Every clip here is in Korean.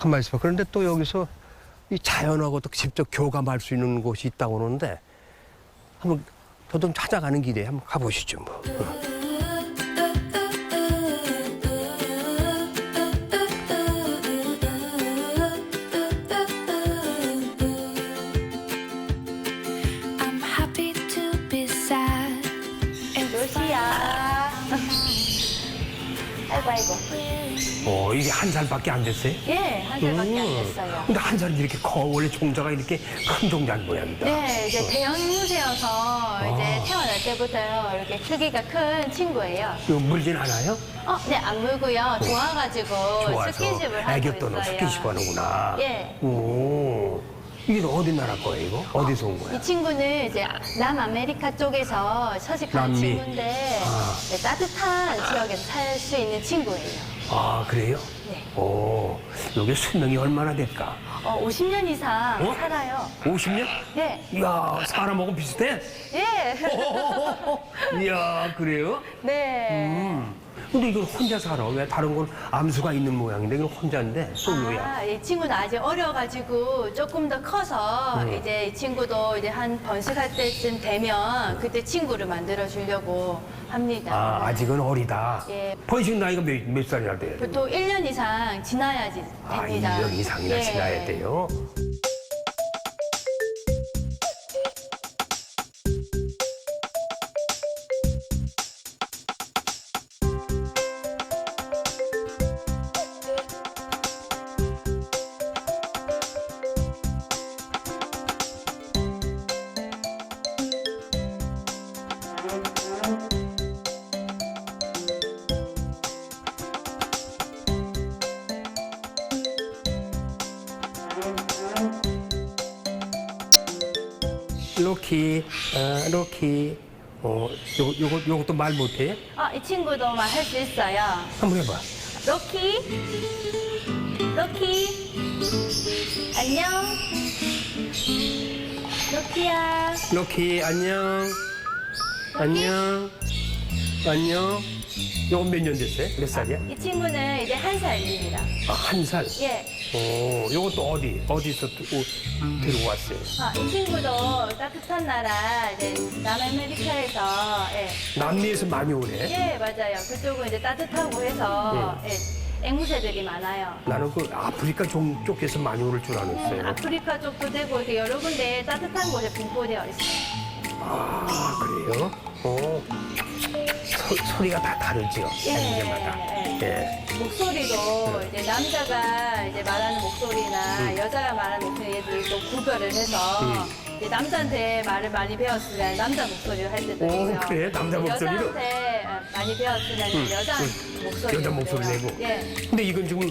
가만히 있어봐. 그런데 또 여기서 이 자연하고 또 직접 교감할 수 있는 곳이 있다고 그러는데 한번 저도 찾아가는 길에 한번 가보시죠 뭐. 아이고 아이고. 어 이게 한 살밖에 안 됐어요? 예, 한 살밖에 안 음. 됐어요. 근데 한 살이 이렇게 커 원래 종자가 이렇게 큰 종자는 모양이다. 네, 이제 대형 잉무새여서 아. 이제 태어날 때부터 이렇게 크기가 큰 친구예요. 이거 물진 않아요? 어, 네, 안 물고요. 좋아가지고 좋아서 스킨십을 하고 애교도 너 있어요. 스킨십 하는구나. 예. 오 이게 어디 나라 거예요 이거? 어디서 온 거야? 이 친구는 이제 남아메리카 쪽에서 서식하는 남미. 친구인데 아. 네, 따뜻한 지역에서 살 수 있는 친구예요. 아 그래요? 네. 오 여기 수명이 얼마나 될까? 어, 50년 이상 어? 살아요. 50년? 네. 이야 사람하고 비슷해? 예. 이야 그래요? 네. 음. 근데 이걸 혼자 살아. 왜 다른 건 암수가 있는 모양인데 이건 혼자인데 솔로야. 아, 이 친구는 아직 어려가지고 조금 더 커서 음. 이제 이 친구도 이제 한 번식할 때쯤 되면 그때 친구를 만들어 주려고 합니다. 아 아직은 어리다. 예. 번식 나이가 몇, 몇 살이나 돼요? 보통 1년 이상 지나야지 아 됩니다. 1년 이상이나 예. 지나야 돼요. 로키, 아, 로키. 어, 요거, 요거, 요것도 말 못해? 아, 이 친구도 말할 수 있어요. 한번 해봐. 로키, 로키, 안녕. 로키야. 로키, 안녕. 안녕. 안녕. 요거 몇년 됐어요? 몇 살이야? 이 친구는 이제 한 살입니다. 아, 한 살. 예. 오, 요것도 어디, 어디서 또 오- 들고 왔어요? 아, 이 친구도 따뜻한 나라 이제 남아메리카에서 예. 남미에서 많이 오네. 예, 맞아요. 그쪽은 이제 따뜻하고 해서 예, 앵무새들이 많아요. 나는 그 아프리카 종 쪽에서 많이 오를 줄 음, 알았어요. 아프리카 쪽도 되고 이렇게 여러 군데 따뜻한 곳에 분포되어 있어요. 아, 그래요? 어. 소, 소리가 다 다르죠? 예. 예, 예. 목소리도 이제 남자가 이제 말하는 목소리나 음. 여자가 말하는 목소리 얘들이 또 구별을 해서 이제 남자한테 말을 많이 배웠으면 남자 목소리를 할 때도 오, 있고요. 그래? 남자 목소리로? 여자한테 많이 배웠으면 여자 목소리 여자 목소리 내고. 예. 근데 이건 지금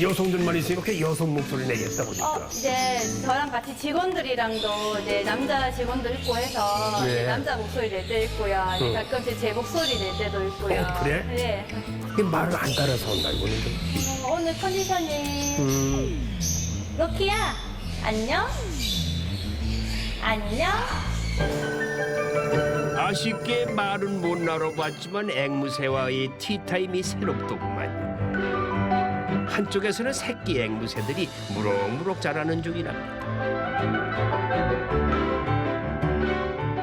여성들만 있으니까 그냥 여성 목소리 내겠다 보니까. 어, 이제 저랑 같이 직원들이랑도 이제 남자 직원들 있고 해서 네. 이제 남자 목소리 낼 때 있고요. 이제 응. 가끔씩 제 목소리 낼 때도 있고요. 어, 그래? 예. 이게 말을 안 따라서 온다, 이거는 좀. 어, 오늘 컨디션이 음, 로키야 안녕 안녕 아쉽게 말은 못 나눠봤지만 앵무새와의 티타임이 새롭더구만. 한쪽에서는 새끼 앵무새들이 무럭무럭 자라는 중이랍니다.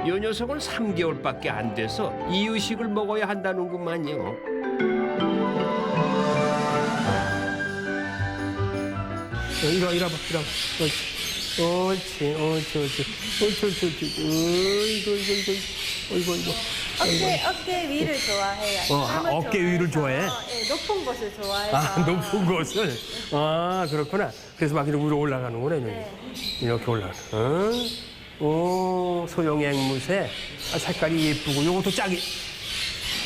요 녀석은 3개월밖에 안 돼서 이유식을 먹어야 한다는구만요. 어, 이리 와, 이리 와봐, 이리 와봐. 옳지, 옳지, 옳지, 옳지. 옳지, 옳지, 옳지. 어이구, 어이구, 어이구, 어이구, 어이구. 어깨 어깨 위를 좋아해요. 어, 아, 땀을 어깨 위를 좋아해? 좋아해서, 예, 높은 곳을 좋아해서 아, 높은 곳을? 아, 그렇구나. 그래서 막 이렇게 위로 올라가는구나, 이렇게. 네. 이렇게 올라가. 어? 오, 소형 앵무새. 아, 색깔이 예쁘고, 요것도 짝이,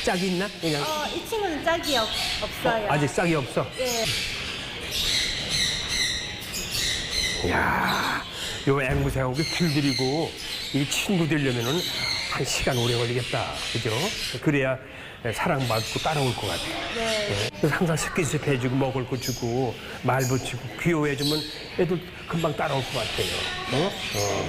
짝이 있나? 그냥. 어, 이 친구는 짝이 없, 없어요. 아직 짝이 없어. 예. 이야, 요 앵무새하고 길들이고, 이 친구 되려면은 한 시간 오래 걸리겠다. 그죠? 그래야 사랑받고 따라올 것 같아. 네. 그래서 항상 스킨십 해주고, 먹을 거 주고, 말 붙이고, 귀여워해주면 애들 금방 따라올 것 같아요. 어? 어.